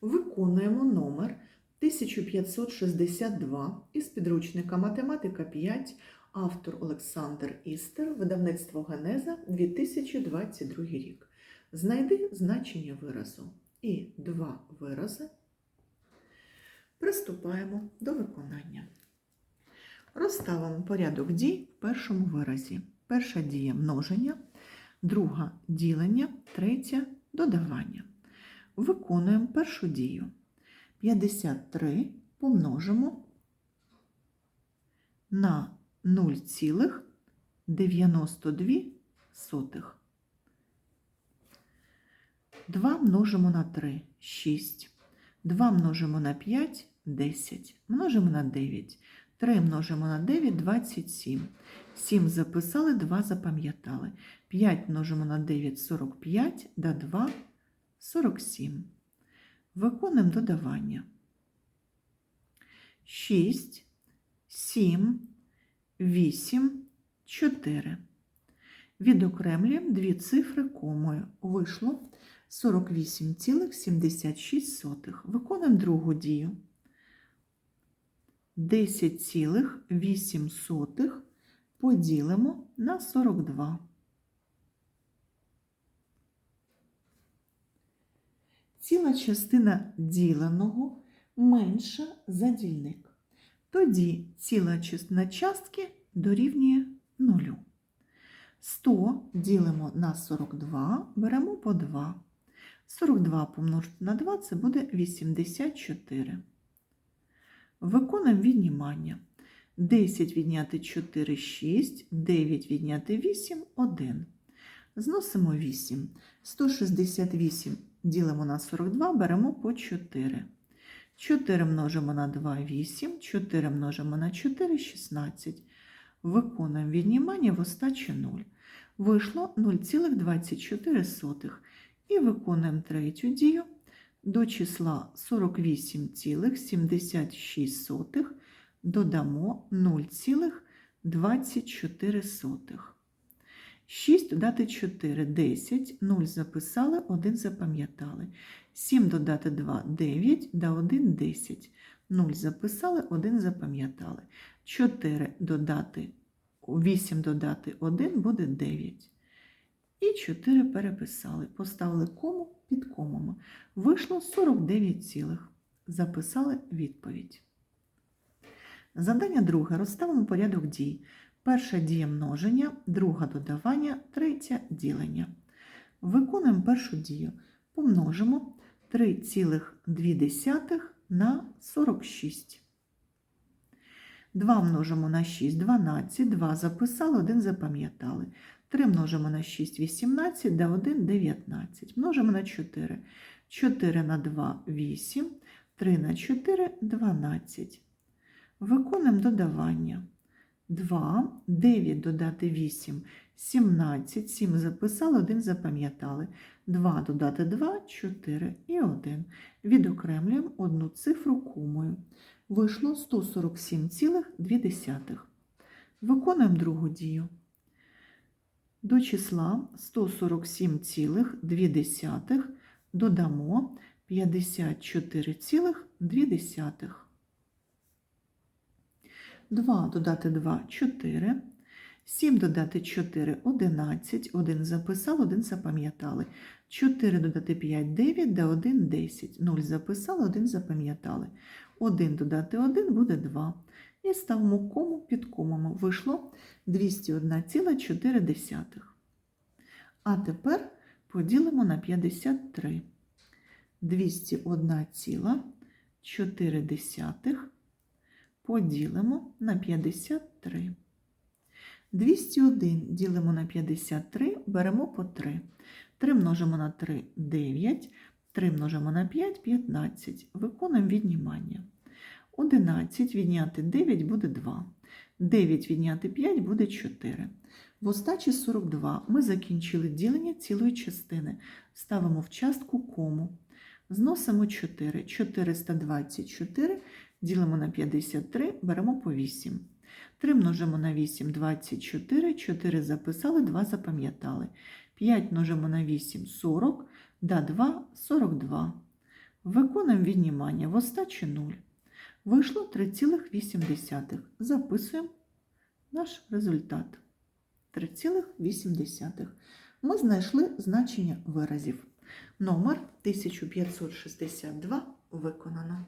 Виконуємо номер 1562 із підручника Математика 5, автор Олександр Істер, видавництво Генеза 2022 рік. Знайди значення виразу і два вирази. Приступаємо до виконання. Розставимо порядок дій в першому виразі. Перша дія множення, друга ділення, третя додавання. Виконуємо першу дію. 53 помножимо на 0,92. 2 множимо на 3 6. 2 множимо на 5 10. Множимо на 9. 3 множимо на 9 27. 7 записали, 2 запам'ятали. 5 множимо на 9 45, да 2 47. Виконуємо додавання. 6, 7, 8, 4. Відокремлюємо дві цифри комою. Вийшло 48,76. Виконуємо другу дію. 10,8 поділимо на 42. Ціла частина діленого менша за дільник. Тоді ціла частина частки дорівнює 0. 100 ділимо на 42, беремо по 2. 42 помножити на 2 це буде 84. Виконуємо віднімання. 10 відняти 4 6, 9 відняти 8 1. Зносимо 8. 168 ділимо на 42, беремо по 4. 4 множимо на 2 8, 4 множимо на 4 16. Виконуємо віднімання в остачі 0. Вийшло 0,24. І виконуємо третю дію. До числа 48,76 додамо 0,24. 6 додати 4 10, 0 записали, 1 запам'ятали. 7 додати 2 9, да 1 10. 0 записали, 1 запам'ятали. 4 додати 8 додати 1 буде 9. І 4 переписали. Поставили кому під комами. Вийшло 49 цілих. Записали відповідь. Завдання друге. Розставимо порядок дій. Перша дія множення, друга додавання, третя ділення. Виконуємо першу дію. Помножимо 3,2 на 46. 2 множимо на 6 12, 2 записали, 1 запам'ятали. 3 множимо на 6 18, да 1 19. Множимо на 4. 4 на 2 8, 3 на 4 12. Виконуємо додавання. 2, 9 додати 8, 17, 7 записали, 1 запам'ятали. 2 додати 2, 4 і 1. Відокремлюємо одну цифру комою. Вийшло 147,2. Виконуємо другу дію. До числа 147,2 додамо 54,2. 2 додати 2 4. 7 додати 4 11. 1 записали, 1 запам'ятали. 4 додати 5 9, да 1 10. 0 записали, 1 запам'ятали. 1 додати 1 буде 2. І ставимо кому під комами. Вийшло 201,4. А тепер поділимо на 53. 201,4 поділимо на 53. 201 ділимо на 53, беремо по 3. 3 множимо на 3 9, 3 множимо на 5 15. Виконуємо віднімання. 11 відняти 9 буде 2. 9 відняти 5 буде 4. В остачі 42 ми закінчили ділення цілої частини. Ставимо в частку кому. Зносимо 4. 424 Ділимо на 53, беремо по 8. 3 множимо на 8 24, 4 записали, 2 запам'ятали. 5 множимо на 8 40, да 2 42. Виконуємо віднімання в остачі 0. Вийшло 3,8. Записуємо наш результат. 3,8. Ми знайшли значення виразів. Номер 1562 виконано.